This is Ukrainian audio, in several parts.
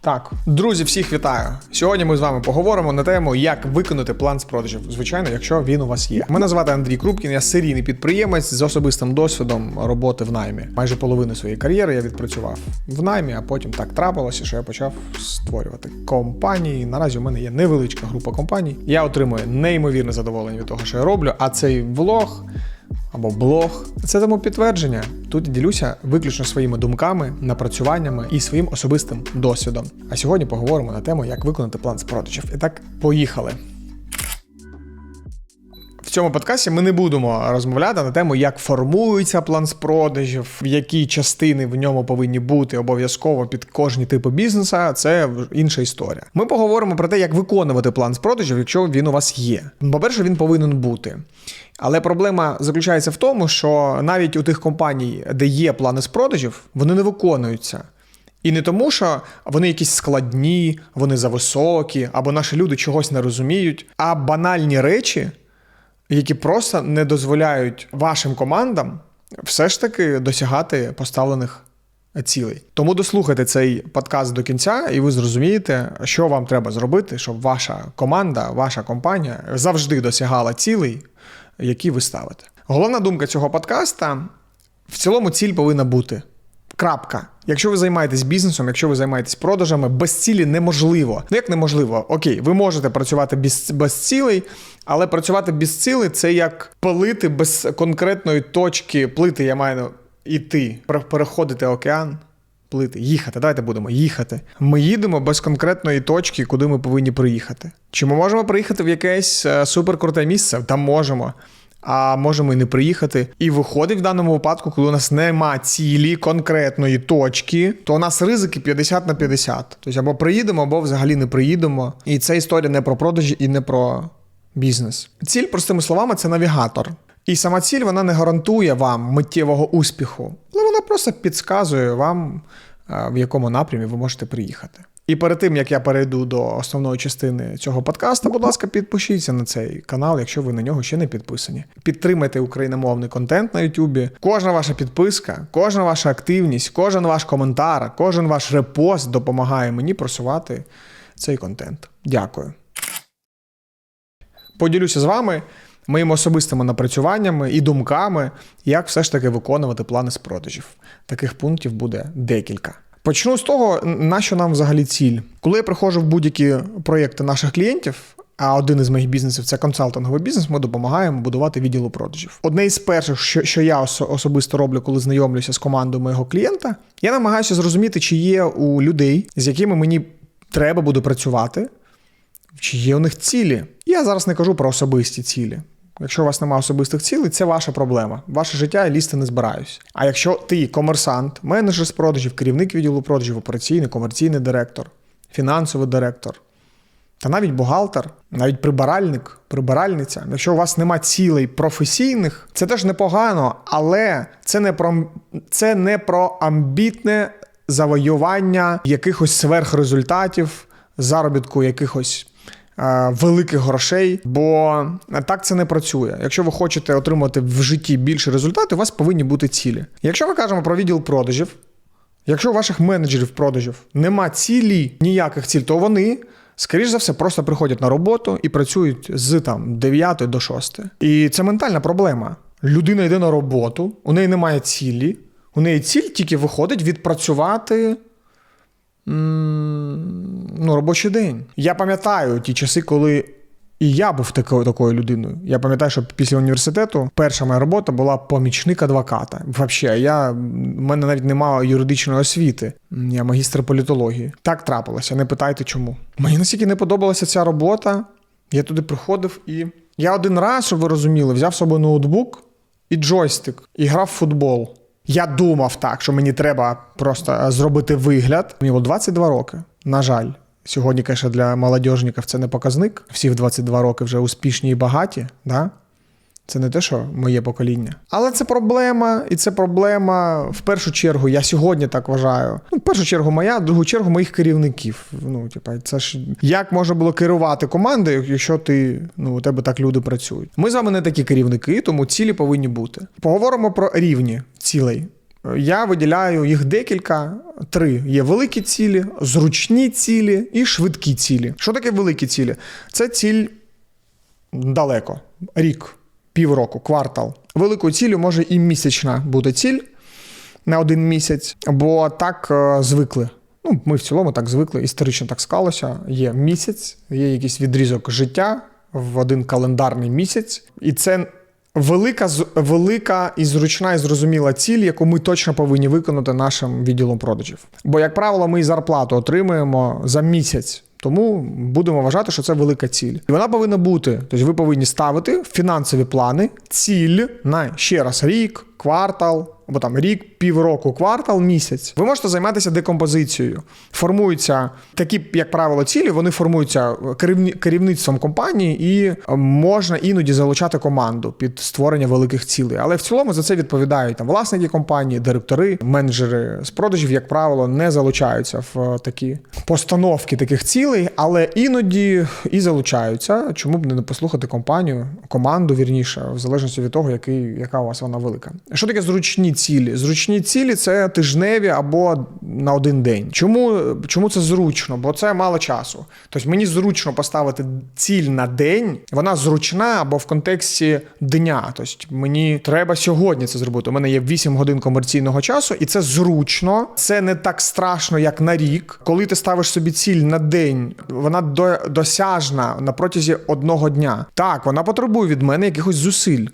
Так, друзі, всіх вітаю. Сьогодні ми з вами поговоримо на тему, як виконати план з продажів. Звичайно, якщо він у вас є. Мене звати Андрій Крупкін, я серійний підприємець з особистим досвідом роботи в наймі. Майже половину своєї кар'єри я відпрацював в наймі, а потім так трапилося, що я почав створювати компанії. Наразі у мене є невеличка група компаній. Я отримую неймовірне задоволення від того, що я роблю. А цей влог або блог. Це тому підтвердження. Тут ділюся виключно своїми думками, напрацюваннями і своїм особистим досвідом. А сьогодні поговоримо на тему, як виконати план з продажів. І так, поїхали. В цьому подкасті ми не будемо розмовляти на тему, як формується план з продажів, які частини в ньому повинні бути обов'язково під кожні типи бізнеса. Це інша історія. Ми поговоримо про те, як виконувати план з продажів, якщо він у вас є. По-перше, він повинен бути. Але проблема заключається в тому, що навіть у тих компаній, де є плани з продажів, вони не виконуються. І не тому, що вони якісь складні, вони зависокі, або наші люди чогось не розуміють, а банальні речі, які просто не дозволяють вашим командам все ж таки досягати поставлених цілей. Тому дослухайте цей подкаст до кінця, і ви зрозумієте, що вам треба зробити, щоб ваша команда, ваша компанія завжди досягала цілей, які ви ставите. Головна думка цього подкаста в цілому ціль повинна бути. Крапка. Якщо ви займаєтесь бізнесом, якщо ви займаєтесь продажами, без цілі неможливо. Ну як неможливо? Окей, ви можете працювати без, без цілей, але працювати без цілей це як палити без конкретної точки плити. Я маю іти, пере- переходити океан. Плити, їхати. Давайте будемо їхати. Ми їдемо без конкретної точки, куди ми повинні приїхати. Чи ми можемо приїхати в якесь е, суперкруте місце? Там можемо. А можемо і не приїхати. І виходить в даному випадку, коли у нас нема цілі конкретної точки, то у нас ризики 50 на 50. Тобто або приїдемо, або взагалі не приїдемо. І це історія не про продажі і не про бізнес. Ціль, простими словами, це навігатор. І сама ціль вона не гарантує вам миттєвого успіху, але вона просто підказує вам, е, в якому напрямі ви можете приїхати. І перед тим як я перейду до основної частини цього подкаста, будь ласка, підпишіться на цей канал, якщо ви на нього ще не підписані. Підтримайте україномовний контент на Ютубі. Кожна ваша підписка, кожна ваша активність, кожен ваш коментар, кожен ваш репост допомагає мені просувати цей контент. Дякую. Поділюся з вами моїми особистими напрацюваннями і думками, як все ж таки виконувати плани з продажів. Таких пунктів буде декілька. Почну з того, на що нам взагалі ціль. Коли я приходжу в будь-які проєкти наших клієнтів, а один із моїх бізнесів це консалтинговий бізнес, ми допомагаємо будувати відділу продажів. Одне із перших, що, що я особисто роблю, коли знайомлюся з командою моєго клієнта, я намагаюся зрозуміти, чи є у людей, з якими мені треба буде працювати, чи є у них цілі. Я зараз не кажу про особисті цілі. Якщо у вас немає особистих цілей, це ваша проблема. Ваше життя я лізти не збираюсь. А якщо ти комерсант, менеджер з продажів, керівник відділу продажів, операційний, комерційний директор, фінансовий директор, та навіть бухгалтер, навіть прибиральник, прибиральниця. Якщо у вас нема цілей професійних, це теж непогано, але це не про це не про амбітне завоювання якихось сверхрезультатів, заробітку якихось великих грошей, бо так це не працює. Якщо ви хочете отримати в житті більше результатів, у вас повинні бути цілі. Якщо ми кажемо про відділ продажів, Якщо у ваших менеджерів продажів нема цілі, ніяких ціль, то вони, скоріш за все, просто приходять на роботу і працюють з там 9 до 6. І це ментальна проблема. Людина йде на роботу, у неї немає цілі, у неї ціль тільки виходить відпрацювати ну, робочий день. Я пам'ятаю ті часи, коли і я був такою такою людиною. Я пам'ятаю, що після університету перша моя робота була помічник адвоката. Взагалі, я в мене навіть немає юридичної освіти. Я магістр політології. Так трапилося. Не питайте чому. Мені настільки не подобалася ця робота. Я туди приходив і я один раз, щоб ви розуміли, взяв з собою ноутбук і джойстик і грав в футбол. Я думав так, що мені треба просто е, зробити вигляд. Мені було 22 роки. На жаль, сьогодні, звісно, для молодіжників це не показник. Всі в 22 роки вже успішні і багаті. Да? Це не те, що моє покоління. Але це проблема, і це проблема в першу чергу. Я сьогодні так вважаю. Ну, в першу чергу моя, в другу чергу моїх керівників. Ну, типа, це ж як можна було керувати командою, якщо ти ну у тебе так люди працюють. Ми з вами не такі керівники, тому цілі повинні бути. Поговоримо про рівні цілей. Я виділяю їх декілька. Три є великі цілі, зручні цілі і швидкі цілі. Що таке великі цілі? Це ціль далеко, рік, півроку, квартал. Великою ціллю може і місячна бути ціль на один місяць, бо так е, звикли. Ну, ми в цілому так звикли, історично так склалося. Є місяць, є якийсь відрізок життя в один календарний місяць, і це велика, велика і зручна і зрозуміла ціль, яку ми точно повинні виконати нашим відділом продажів. Бо, як правило, ми зарплату отримуємо за місяць. Тому будемо вважати, що це велика ціль. І вона повинна бути. Тобто ви повинні ставити фінансові плани, ціль на ще раз рік, квартал, або там рік, півроку, квартал, місяць. Ви можете займатися декомпозицією. Формуються такі, як правило, цілі, вони формуються керівництвом компанії, і е, можна іноді залучати команду під створення великих цілей. Але в цілому за це відповідають там власники компанії, директори, менеджери з продажів, як правило, не залучаються в е, такі постановки таких цілей, але іноді і залучаються. Чому б не послухати компанію, команду вірніше, в залежності від того, який, яка у вас вона велика. Що таке зручні цілі? Зручні цілі це тижневі або на один день. Чому, чому це зручно? Бо це мало часу. Тобто мені зручно поставити ціль на день, вона зручна або в контексті дня. Тобто мені треба сьогодні це зробити. У мене є 8 годин комерційного часу, і це зручно. Це не так страшно, як на рік. Коли ти ставиш собі ціль на день, вона до, досяжна на протязі одного дня. Так, вона потребує від мене якихось зусиль.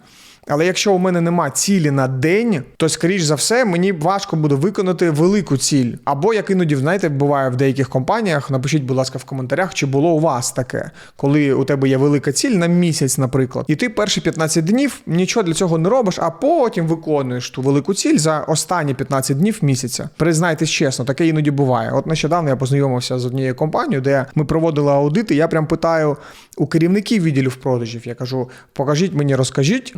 Але якщо у мене нема цілі на день, то скоріш за все мені важко буде виконати велику ціль. Або як іноді, знаєте, буває в деяких компаніях. Напишіть, будь ласка, в коментарях, чи було у вас таке, коли у тебе є велика ціль на місяць, наприклад, і ти перші 15 днів нічого для цього не робиш, а потім виконуєш ту велику ціль за останні 15 днів місяця. Признайтесь чесно, таке іноді буває. От нещодавно я познайомився з однією компанією, де ми проводили аудити. Я прям питаю у керівників відділів продажів. Я кажу: покажіть мені, розкажіть,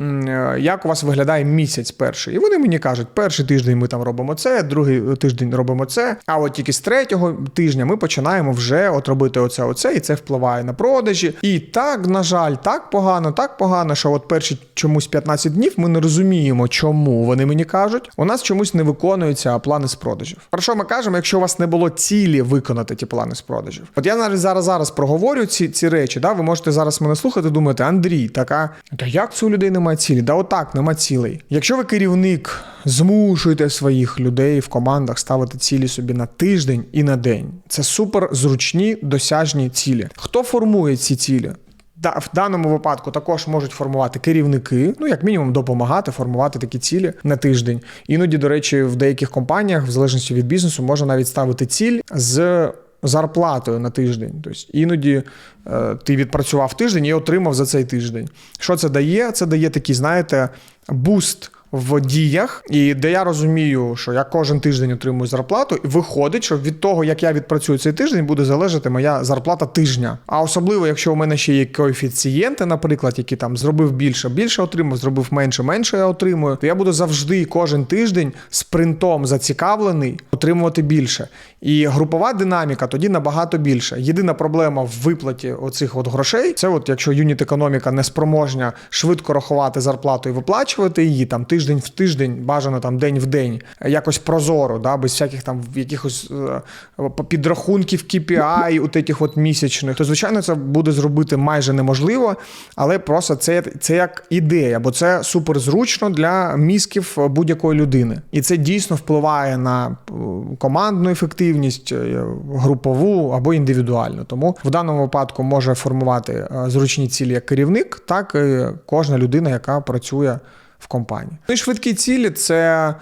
як у вас виглядає місяць перший. І вони мені кажуть, перший тиждень ми там робимо це, другий тиждень робимо це. А от тільки з третього тижня ми починаємо вже от робити оце, оце, і це впливає на продажі. І так, на жаль, так погано, так погано, що от перші чомусь 15 днів ми не розуміємо, чому вони мені кажуть. У нас чомусь не виконуються плани з продажів. Про що ми кажемо, якщо у вас не було цілі виконати ті плани з продажів? От я навіть зараз зараз проговорю ці, ці речі. Да? Ви можете зараз мене слухати, думати, Андрій, така, та як це у людей немає цілі? Да отак, нема цілей. Якщо ви керівник, змушуєте своїх людей в командах ставити цілі собі на тиждень і на день. Це супер зручні досяжні цілі. Хто формує ці цілі? В даному випадку також можуть формувати керівники, ну як мінімум допомагати формувати такі цілі на тиждень. Іноді, до речі, в деяких компаніях, в залежності від бізнесу, можна навіть ставити ціль з зарплатою на тиждень. Тобто іноді е, ти відпрацював тиждень і отримав за цей тиждень. Що це дає? Це дає такий, знаєте, буст. В діях, і де я розумію, що я кожен тиждень отримую зарплату, і виходить, що від того, як я відпрацюю цей тиждень, буде залежати моя зарплата тижня. А особливо, якщо у мене ще є коефіцієнти, наприклад, які там зробив більше, більше отримав, зробив менше, менше я отримую, то я буду завжди кожен тиждень спринтом зацікавлений отримувати більше. І групова динаміка тоді набагато більше. Єдина проблема в виплаті оцих от грошей це, от якщо юніт економіка не спроможня швидко рахувати зарплату і виплачувати її там тиждень в тиждень, бажано там день в день, якось прозоро, да, без всяких там якихось е, підрахунків KPI, у таких от місячних, то звичайно це буде зробити майже неможливо, але просто це, це як ідея, бо це супер зручно для мізків будь-якої людини. І це дійсно впливає на е, командну ефективність, е, групову або індивідуальну. Тому в даному випадку може формувати е, зручні цілі як керівник, так і кожна людина, яка працює в компанії. Ну і швидкі цілі це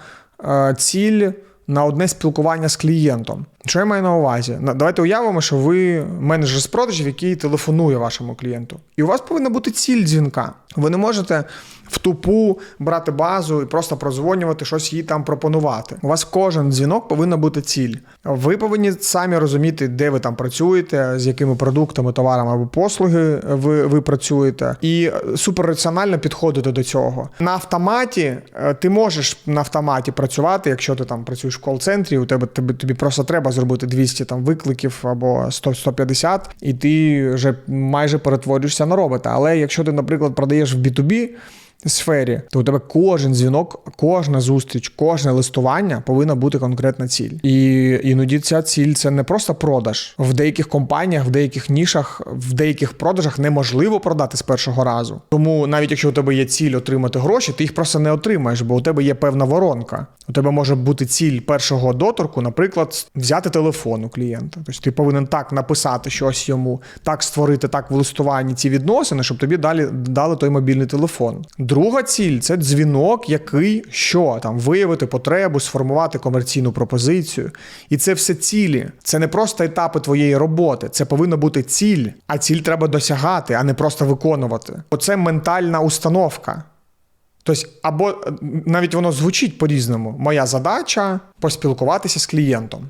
е, ціль на одне спілкування з клієнтом. Що я маю на увазі? Давайте уявимо, що ви менеджер з продажів, який телефонує вашому клієнту. І у вас повинна бути ціль дзвінка. Ви не можете в тупу брати базу і просто прозвонювати, щось їй там пропонувати. У вас кожен дзвінок повинна бути ціль. Ви повинні самі розуміти, де ви там працюєте, з якими продуктами, товарами або послуги ви, ви працюєте, і суперраціонально підходити до цього. На автоматі е, ти можеш на автоматі працювати, якщо ти там працюєш в кол-центрі, у тебе тобі, тобі просто треба зробити 200 там викликів або 100 150, і ти вже майже перетворюєшся на робота. Але якщо ти, наприклад, продаєш в B2B, сфері, то у тебе кожен дзвінок, кожна зустріч, кожне листування повинна бути конкретна ціль. І іноді ця ціль це не просто продаж. В деяких компаніях, в деяких нішах, в деяких продажах неможливо продати з першого разу. Тому навіть якщо у тебе є ціль отримати гроші, ти їх просто не отримаєш, бо у тебе є певна воронка. У тебе може бути ціль першого доторку, наприклад, взяти телефон у клієнта. Тобто ти повинен так написати щось йому, так створити так в листуванні ці відносини, щоб тобі далі дали той мобільний телефон. Друга ціль це дзвінок, який що там виявити потребу, сформувати комерційну пропозицію. І це все цілі. Це не просто етапи твоєї роботи, це повинна бути ціль, а ціль треба досягати, а не просто виконувати. Оце ментальна установка. Тобто, або е, навіть воно звучить по-різному. Моя задача поспілкуватися з клієнтом.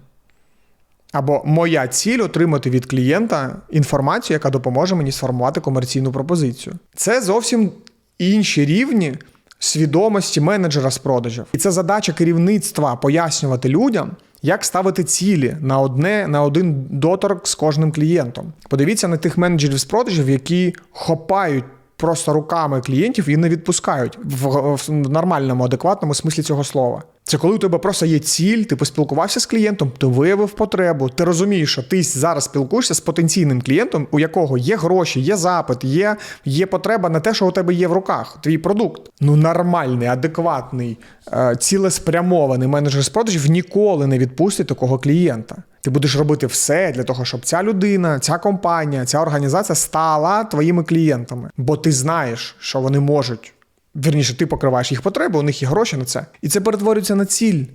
Або моя ціль отримати від клієнта інформацію, яка допоможе мені сформувати комерційну пропозицію. Це зовсім інші рівні свідомості менеджера з продажів. І це задача керівництва пояснювати людям, як ставити цілі на одне на один доторк з кожним клієнтом. Подивіться на тих менеджерів з продажів, які хопають просто руками клієнтів і не відпускають в, в нормальному, адекватному смислі цього слова. Це коли у тебе просто є ціль, ти поспілкувався з клієнтом, ти виявив потребу, ти розумієш, що ти зараз спілкуєшся з потенційним клієнтом, у якого є гроші, є запит, є є потреба на те, що у тебе є в руках, твій продукт. Ну нормальний, адекватний, е, цілеспрямований менеджер з продажів ніколи не відпустить такого клієнта. Ти будеш робити все для того, щоб ця людина, ця компанія, ця організація стала твоїми клієнтами, бо ти знаєш, що вони можуть. Вірніше, ти покриваєш їх потреби, у них є гроші на це. І це перетворюється на ціль.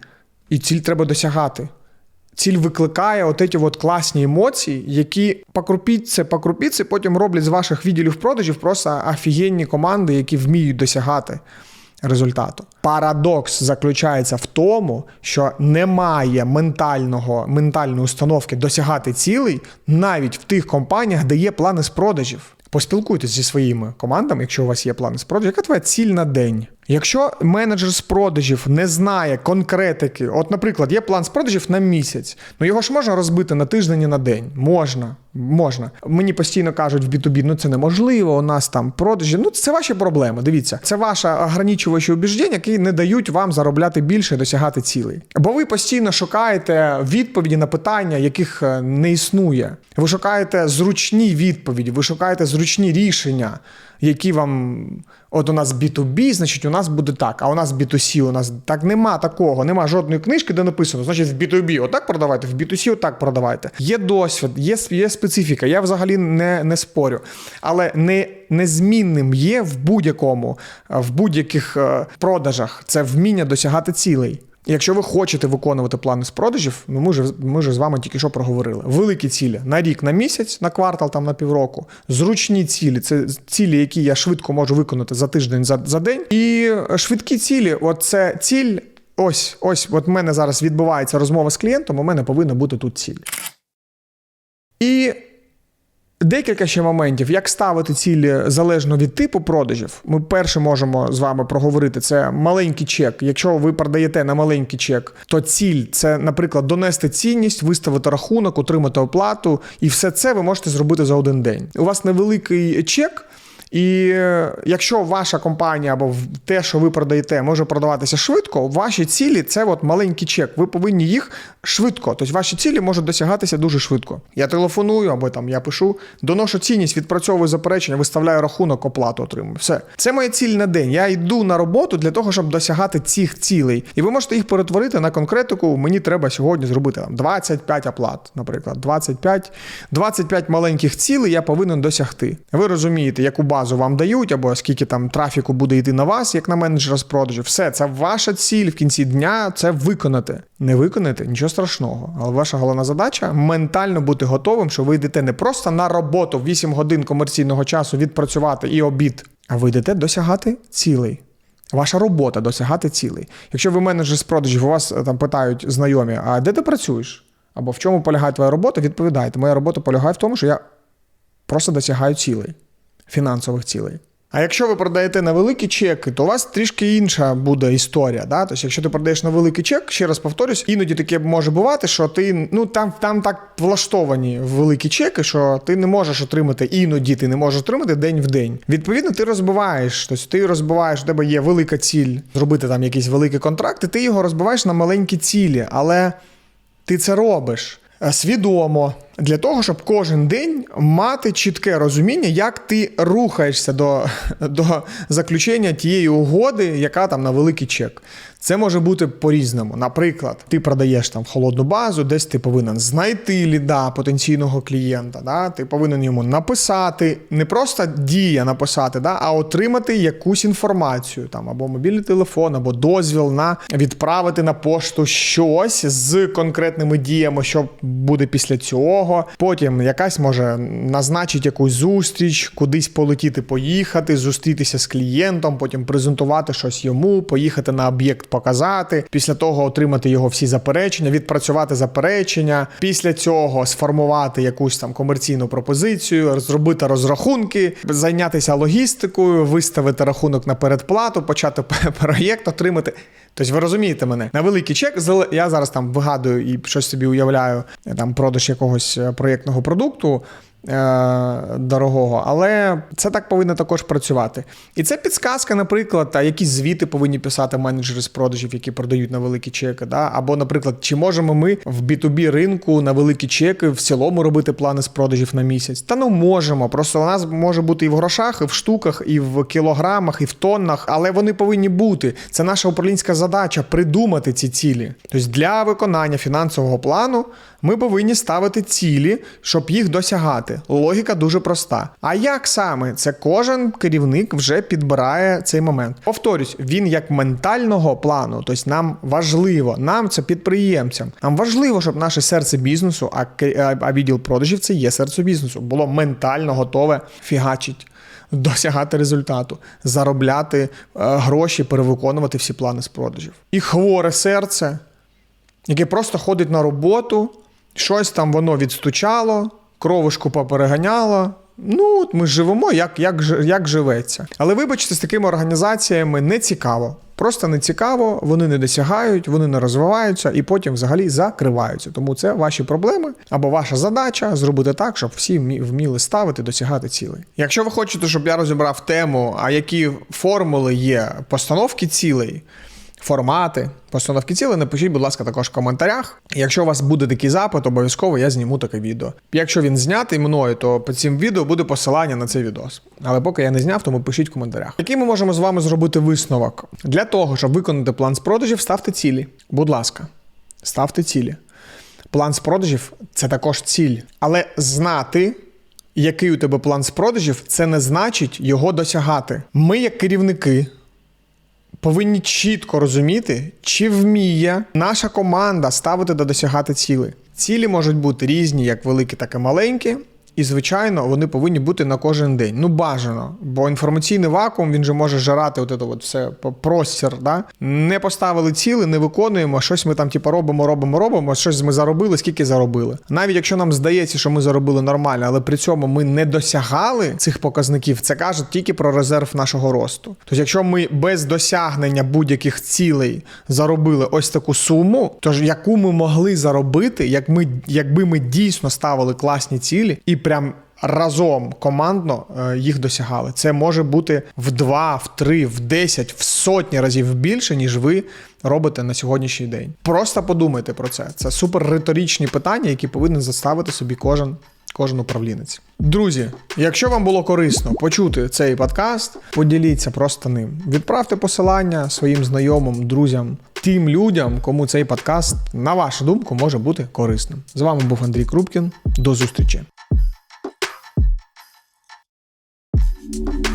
І ціль треба досягати. Ціль викликає от ці от класні емоції, які покрупіться, покрупіться, потім роблять з ваших відділів продажів просто офігенні команди, які вміють досягати результату. Парадокс заключається в тому, що немає ментального, ментальної установки досягати цілей навіть в тих компаніях, де є плани з продажів. Поспілкуйтесь зі своїми командами, якщо у вас є плани з продажів, яка твоя ціль на день? Якщо менеджер з продажів не знає конкретики, от, наприклад, є план з продажів на місяць, ну його ж можна розбити на тиждень і на день. Можна. Можна. Мені постійно кажуть в B2B, ну це неможливо, у нас там продажі. Ну, це ваші проблеми. Дивіться, це ваші ограничувачі убіждень, які не дають вам заробляти більше досягати цілей. Бо ви постійно шукаєте відповіді на питання, яких е, не існує. Ви шукаєте зручні відповіді, ви шукаєте зручні рішення, які вам. От у нас B2B, значить, у нас буде так, а у нас B2C, у нас так нема такого, нема жодної книжки, де написано, значить, в B2B отак продавайте, в B2C отак продавайте. Є досвід, є є специфіка, я взагалі не не спорю. Але не, незмінним є в будь-якому, в будь-яких е, продажах це вміння досягати цілей. Якщо ви хочете виконувати плани з продажів, ну ми ж ми ж з вами тільки що проговорили. Великі цілі на рік, на місяць, на квартал, там на півроку. Зручні цілі це цілі, які я швидко можу виконати за тиждень, за за день. І швидкі цілі, от це ціль. Ось, ось, от в мене зараз відбувається розмова з клієнтом. У мене повинна бути тут ціль. І Декілька ще моментів, як ставити цілі залежно від типу продажів. Ми перше можемо з вами проговорити це маленький чек. Якщо ви продаєте на маленький чек, то ціль це, наприклад, донести цінність, виставити рахунок, отримати оплату, і все це ви можете зробити за один день. У вас невеликий чек. І е, якщо ваша компанія або те, що ви продаєте, може продаватися швидко, ваші цілі це от маленький чек. Ви повинні їх швидко. Тобто ваші цілі можуть досягатися дуже швидко. Я телефоную або там я пишу, доношу цінність, відпрацьовую заперечення, виставляю рахунок, оплату отримую. Все. Це моя ціль на день. Я йду на роботу для того, щоб досягати цих цілей. І ви можете їх перетворити на конкретику. Мені треба сьогодні зробити там 25 оплат, наприклад, 25 25 маленьких цілей я повинен досягти. Ви розумієте, яку базу базу вам дають, або скільки там трафіку буде йти на вас, як на менеджера з продажу. Все, це ваша ціль в кінці дня це виконати. Не виконати нічого страшного. Але ваша головна задача ментально бути готовим, що ви йдете не просто на роботу 8 годин комерційного часу відпрацювати і обід, а ви йдете досягати цілей. Ваша робота досягати цілей. Якщо ви менеджер з продажів, у вас е, там питають знайомі, а де ти працюєш? Або в чому полягає твоя робота, відповідайте. Моя робота полягає в тому, що я просто досягаю цілей фінансових цілей. А якщо ви продаєте на великі чеки, то у вас трішки інша буде історія. Да? Тобто, якщо ти продаєш на великий чек, ще раз повторюсь, іноді таке може бувати, що ти ну там, там так влаштовані великі чеки, що ти не можеш отримати іноді, ти не можеш отримати день в день. Відповідно, ти розбиваєш. Тобто ти розбиваєш, у тебе є велика ціль зробити там якийсь великий контракт, і ти його розбиваєш на маленькі цілі, але ти це робиш е, свідомо для того, щоб кожен день мати чітке розуміння, як ти рухаєшся до, до заключення тієї угоди, яка там на великий чек. Це може бути по-різному. Наприклад, ти продаєш там холодну базу, десь ти повинен знайти ліда потенційного клієнта. Да? Ти повинен йому написати, не просто дія написати, да? а отримати якусь інформацію, там або мобільний телефон, або дозвіл на відправити на пошту щось з конкретними діями, що буде після цього. Потім якась може назначити якусь зустріч, кудись полетіти, поїхати, зустрітися з клієнтом, потім презентувати щось йому, поїхати на об'єкт показати. Після того отримати його всі заперечення, відпрацювати заперечення. Після цього сформувати якусь там комерційну пропозицію, зробити розрахунки, зайнятися логістикою, виставити рахунок на передплату, почати проєкт, отримати. Тобто ви розумієте мене на великий чек. я зараз там вигадую і щось собі уявляю там продаж якогось е, проєктного продукту. Е, дорогого, але це так повинно також працювати. І це підсказка, наприклад, які звіти повинні писати менеджери з продажів, які продають на великі чеки. Да? Або, наприклад, чи можемо ми в B2B ринку на великі чеки в цілому робити плани з продажів на місяць? Та ну можемо. Просто у нас може бути і в грошах, і в штуках, і в кілограмах, і в тоннах, але вони повинні бути. Це наша управлінська задача придумати ці цілі. Тобто для виконання фінансового плану ми повинні ставити цілі, щоб їх досягати. Логіка дуже проста. А як саме це кожен керівник вже підбирає цей момент? Повторюсь, він як ментального плану, тобто нам важливо, нам це підприємцям. Нам важливо, щоб наше серце бізнесу, а а відділ продажів це є серце бізнесу, було ментально готове фігачить. Досягати результату, заробляти е, гроші, перевиконувати всі плани з продажів. І хворе серце, яке просто ходить на роботу, щось там воно відстучало, кровушку попереганяло. Ну, от ми живемо, як як, як живеться. Але вибачте, з такими організаціями не цікаво. Просто не цікаво, вони не досягають, вони не розвиваються і потім взагалі закриваються. Тому це ваші проблеми або ваша задача зробити так, щоб всі вміли ставити, досягати цілей. Якщо ви хочете, щоб я розібрав тему, а які формули є постановки цілей формати, постановки цілей, напишіть, будь ласка, також в коментарях. Якщо у вас буде такий запит, обов'язково я зніму таке відео. Якщо він знятий мною, то під цим відео буде посилання на цей відос. Але поки я не зняв, тому пишіть в коментарях. Який ми можемо з вами зробити висновок? Для того, щоб виконати план з продажів, ставте цілі. Будь ласка, ставте цілі. План з продажів це також ціль. Але знати. Який у тебе план з продажів, це не значить його досягати. Ми, як керівники, повинні чітко розуміти, чи вміє наша команда ставити та досягати цілі. Цілі можуть бути різні, як великі, так і маленькі. І, звичайно, вони повинні бути на кожен день. Ну, бажано, бо інформаційний вакуум він же може жарати от, от все простір. Да? Не поставили ціли, не виконуємо. Щось ми там, типу, робимо, робимо, робимо. Щось ми заробили, скільки заробили. Навіть якщо нам здається, що ми заробили нормально, але при цьому ми не досягали цих показників, це каже тільки про резерв нашого росту. Тобто, якщо ми без досягнення будь-яких цілей заробили ось таку суму, то ж яку ми могли заробити, як ми, якби ми дійсно ставили класні цілі і прям разом командно е, їх досягали. Це може бути в два, в три, в десять, в сотні разів більше, ніж ви робите на сьогоднішній день. Просто подумайте про це. Це супер риторичні питання, які повинен заставити собі кожен. Кожен управлінець. Друзі, якщо вам було корисно почути цей подкаст, поділіться просто ним. Відправте посилання своїм знайомим, друзям, тим людям, кому цей подкаст, на вашу думку, може бути корисним. З вами був Андрій Крупкін. До зустрічі. Bye.